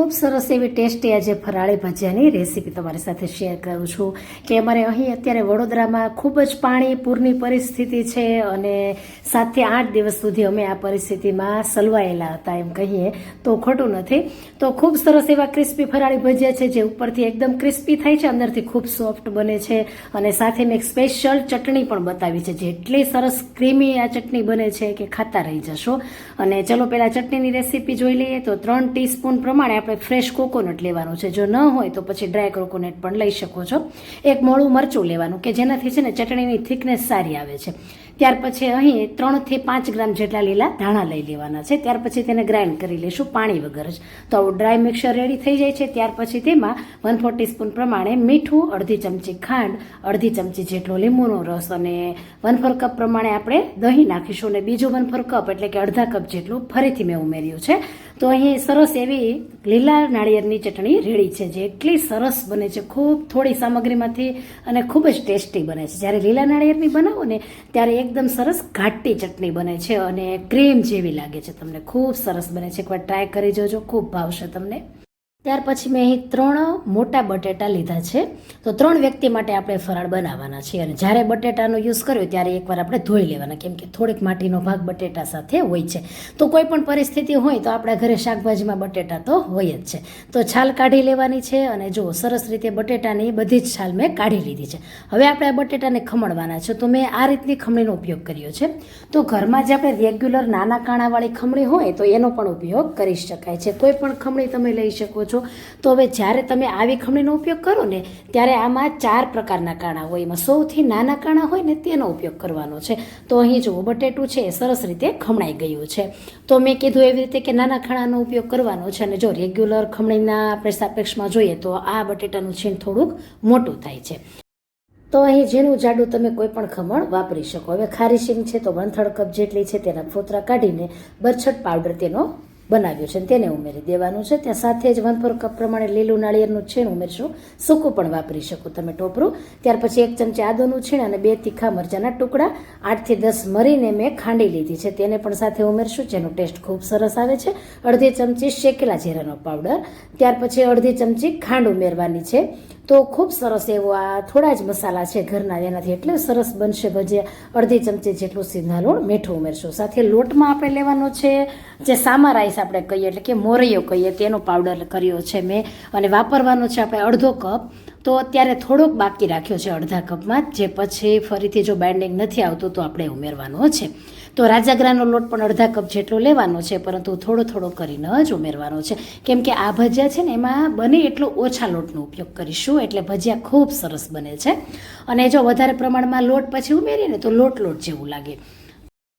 ખૂબ સરસ એવી ટેસ્ટી આજે ફરાળી ભજીયાની રેસીપી તમારી સાથે શેર કરું છું કે અમારે અહીં અત્યારે વડોદરામાં ખૂબ જ પાણી પૂરની પરિસ્થિતિ છે અને સાતથી આઠ દિવસ સુધી અમે આ પરિસ્થિતિમાં સલવાયેલા હતા, એમ કહીએ તો ખોટું નથી. તો ખૂબ સરસ એવા ક્રિસ્પી ફરાળી ભજીયા છે જે ઉપરથી એકદમ ક્રિસ્પી થાય છે, અંદરથી ખૂબ સોફ્ટ બને છે અને સાથે મેં એક સ્પેશિયલ ચટણી પણ બતાવી છે, જે એટલી સરસ ક્રીમી આ ચટણી બને છે કે ખાતા રહી જશો. અને ચલો પહેલાં ચટણીની રેસીપી જોઈ લઈએ તો ત્રણ ટીસ્પૂન પ્રમાણે આપણે ફ્રેશ કોકોનટ લેવાનું છે. જો ન હોય તો પછી ડ્રાય કોકોનટ પણ લઈ શકો છો. એક મોળું મરચું લેવાનું કે જેનાથી છે ને ચટણીની થિકનેસ સારી આવે છે. ત્યાર પછી અહીં ત્રણથી પાંચ ગ્રામ જેટલા લીલા ધાણા લઈ લેવાના છે. ત્યાર પછી તેને ગ્રાઇન્ડ કરી લઈશું પાણી વગર જ. તો આવું ડ્રાય મિક્સર રેડી થઈ જાય છે. ત્યાર પછી તેમાં વન ફોર ટીસ્પૂન પ્રમાણે મીઠું, અડધી ચમચી ખાંડ, અડધી ચમચી જેટલો લીંબુનો રસ અને વન ફોર કપ પ્રમાણે આપણે દહીં નાખીશું અને બીજું વન ફોર કપ એટલે કે અડધા કપ જેટલું ફરીથી મેં ઉમેર્યું છે. તો અહીં સરસ એવી લીલા નાળિયેરની ચટણી રેડી છે, જે એટલી સરસ બને છે. ખૂબ થોડી સામગ્રીમાંથી અને ખૂબ જ ટેસ્ટી બને છે. જ્યારે લીલા નાળિયેરની બનાવો ને, ત્યારે એકદમ સરસ ઘાટી ચટણી બને છે અને ક્રીમ જેવી લાગે છે. તમને ખૂબ સરસ બને છે. એકવાર ટ્રાય કરી જોજો. ખૂબ ભાવશે તમને. ત્યાર પછી મેં અહીં ત્રણ મોટા બટેટા લીધા છે. તો ત્રણ વ્યક્તિ માટે આપણે ફરાળ બનાવવાના છે અને જ્યારે બટેટાનો યુઝ કર્યો ત્યારે એકવાર આપણે ધોઈ લેવાના, કેમ કે થોડીક માટીનો ભાગ બટેટા સાથે હોય છે. તો કોઈ પણ પરિસ્થિતિ હોય તો આપણા ઘરે શાકભાજીમાં બટેટા તો હોય જ છે. તો છાલ કાઢી લેવાની છે અને જો સરસ રીતે બટેટાની બધી જ છાલ મેં કાઢી લીધી છે. હવે આપણે આ બટેટાને ખમણવાના છે. તો મેં આ રીતની ખમણીનો ઉપયોગ કર્યો છે. તો ઘરમાં જે આપણે રેગ્યુલર નાના કાણાવાળી ખમણી હોય તો એનો પણ ઉપયોગ કરી શકાય છે. કોઈ પણ ખમણી તમે લઈ શકો છો તો હવે જ્યારે તમે આવી ખમણીનો ઉપયોગ કરો ને, ત્યારે આમાં ચાર પ્રકારના કાણા હોય. એમાં સૌથી નાના કાણા હોય ને, તેનો ઉપયોગ કરવાનો છે. તો અહીં જુઓ, બટેટું છે, એ સરસ રીતે ખમણાઈ ગયું છે. તો મેં કીધું એવી રીતે કે નાના ખાણાનો ઉપયોગ કરવાનો છે, અને જો રેગ્યુલર ખમણીના આપણે સાપેક્ષમાં જોઈએ, તો આ બટેટાનું છીણ થોડુંક મોટું થાય છે. તો અહીં ઝીણું જાડું તમે કોઈ પણ ખમણ વાપરી શકો. હવે ખારી શીંગ છે, તો વન કપ જેટલી છે, તેના ફોતરા કાઢીને બરછટ પાવડર તેનો બનાવ્યો છે ને તેને ઉમેરી દેવાનું છે. ત્યાં સાથે જ વન ફોર કપ પ્રમાણે લીલું નાળિયેરનું છીણ ઉમેરશું. સૂકું પણ વાપરી શકો તમે ટોપરું. ત્યાર પછી એક ચમચી આદુનું છીણ અને બે તીખા મરચાંના ટુકડા. આઠથી દસ મરીને મેં ખાંડી લીધી છે. તેને પણ સાથે ઉમેરશું, જેનો ટેસ્ટ ખૂબ સરસ આવે છે. અડધી ચમચી શેકેલા જીરાનો પાવડર. ત્યાર પછી અડધી ચમચી ખાંડ ઉમેરવાની છે. તો ખૂબ સરસ એવો આ થોડા જ મસાલા છે ઘરના, એનાથી એટલે સરસ બનશે ભજીયા. અડધી ચમચી જેટલું સીધા લૂણ મીઠું ઉમેરશું. સાથે લોટમાં આપણે લેવાનો છે જે સામા રાઈસ આપણે કહીએ, એટલે કે મોરૈયો કહીએ, તેનો પાવડર કર્યો છે મેં. અને વાપરવાનો છે આપણે અડધો કપ તો અત્યારે થોડોક બાકી રાખ્યો છે અડધા કપમાં જે પછી ફરીથી જો બાઇન્ડિંગ નથી આવતું, તો આપણે ઉમેરવાનો છે. તો રાજાગ્રાનો લોટ પણ અડધા કપ જેટલો લેવાનો છે, પરંતુ થોડો થોડો કરીને જ ઉમેરવાનો છે. કેમ કે આ ભજીયા છે ને, એમાં બને એટલો ઓછા લોટનો ઉપયોગ કરીશું, એટલે ભજીયા ખૂબ સરસ બને છે. અને જો વધારે પ્રમાણમાં લોટ પછી ઉમેરીએ ને, તો લોટ લોટ જેવું લાગે.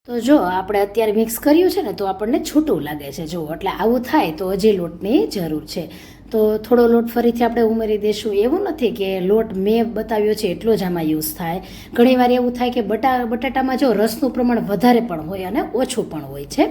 તો જો આપણે અત્યારે મિક્સ કર્યું છે ને, તો આપણને છૂટું લાગે છે. જો, એટલે આવું થાય તો હજી લોટની જરૂર છે. તો થોડો લોટ ફરીથી આપણે ઉમેરી દઈશું એવું નથી કે લોટ મેં બતાવ્યો છે એટલો જ આમાં યુઝ થાય. ઘણીવાર એવું થાય કે બટા બટાટામાં જો રસનું પ્રમાણ વધારે પણ હોય અને ઓછું પણ હોય છે.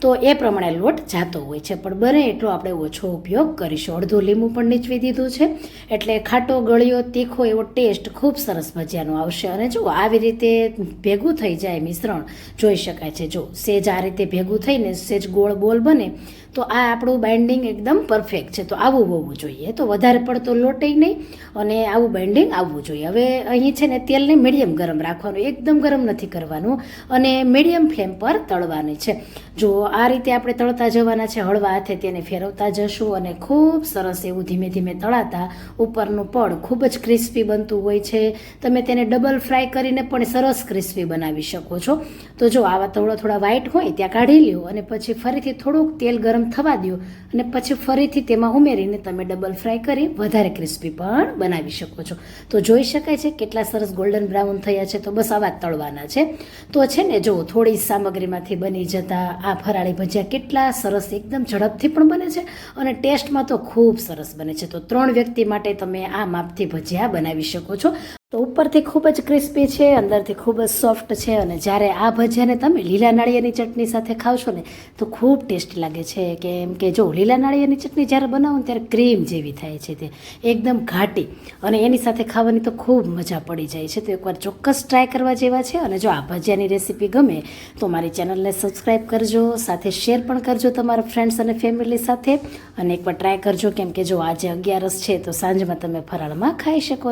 તો એ પ્રમાણે લોટ જાતો હોય છે. પણ બને એટલો આપણે ઓછો ઉપયોગ કરીશું. અડધું લીંબુ પણ નીચવી દીધું છે. એટલે ખાટો, ગળ્યો, તીખો એવો ટેસ્ટ ખૂબ સરસ ભજીયાનો આવશે. અને જો આવી રીતે ભેગું થઈ જાય મિશ્રણ, જોઈ શકાય છે. જો સેજ આ રીતે ભેગું થઈને સેજ ગોળ બોલ બને, તો આ આપણું બાઇન્ડિંગ એકદમ પરફેક્ટ છે. તો આવું હોવું જોઈએ. તો વધારે પડતો લોટે નહીં, અને આવું બાઇન્ડિંગ આવવું જોઈએ. હવે અહીં છે ને તેલને મીડિયમ ગરમ રાખવાનું. એકદમ ગરમ નથી કરવાનું. અને મીડિયમ ફ્લેમ પર તળવાની છે. જો આ રીતે આપણે તળતા જવાના છે, હળવા હાથે તેને ફેરવતા જશું અને ખૂબ સરસ એવું ધીમે ધીમે તળાતા ઉપરનું પડ ખૂબ જ ક્રિસ્પી બનતું હોય છે. તમે તેને ડબલ ફ્રાય કરીને પણ સરસ ક્રિસ્પી બનાવી શકો છો. તો જો આવા થોડા થોડા વ્હાઈટ હોય ત્યાં કાઢી લ્યો અને પછી ફરીથી થોડુંક તેલ ગરમ થવા દો અને પછી ફરીથી તેમાં ઉમેરીને તમે ડબલ ફ્રાય કરી વધારે ક્રિસ્પી પણ બનાવી શકો છો. તો જોઈ શકાય છે કેટલા સરસ ગોલ્ડન બ્રાઉન થયા છે. તો બસ આવા તળવાના છે. તો છે ને જો થોડી સામગ્રીમાંથી બની જતા આ ફરાળી ભજીયા કેટલા સરસ, એકદમ ઝડપથી પણ બને છે અને ટેસ્ટમાં તો ખૂબ સરસ બને છે. તો ત્રણ વ્યક્તિ માટે તમે આ માપથી ભજીયા બનાવી શકો છો. તો ઉપરથી ખૂબ જ ક્રિસ્પી છે, અંદરથી ખૂબ જ સોફ્ટ છે અને જ્યારે આ ભજીયાને તમે લીલા નાળિયેરની ચટણી સાથે ખાવશો ને, તો ખૂબ ટેસ્ટી લાગે છે. કેમ કે જો લીલા નાળિયાની ચટણી જ્યારે બનાવો ત્યારે ક્રીમ જેવી થાય છે તે, એકદમ ઘાટી અને એની સાથે ખાવાની તો ખૂબ મજા પડી જાય છે. તો એકવાર ચોક્કસ ટ્રાય કરવા જેવા છે અને જો આ ભજીયાની રેસીપી ગમે, તો મારી ચેનલને સબસ્ક્રાઈબ કરજો, સાથે શેર પણ કરજો તમારા ફ્રેન્ડ્સ અને ફેમિલી સાથે અને એકવાર ટ્રાય કરજો. કેમ કે જો આજે અગિયારસ છે, તો સાંજમાં તમે ફરાળમાં ખાઈ શકો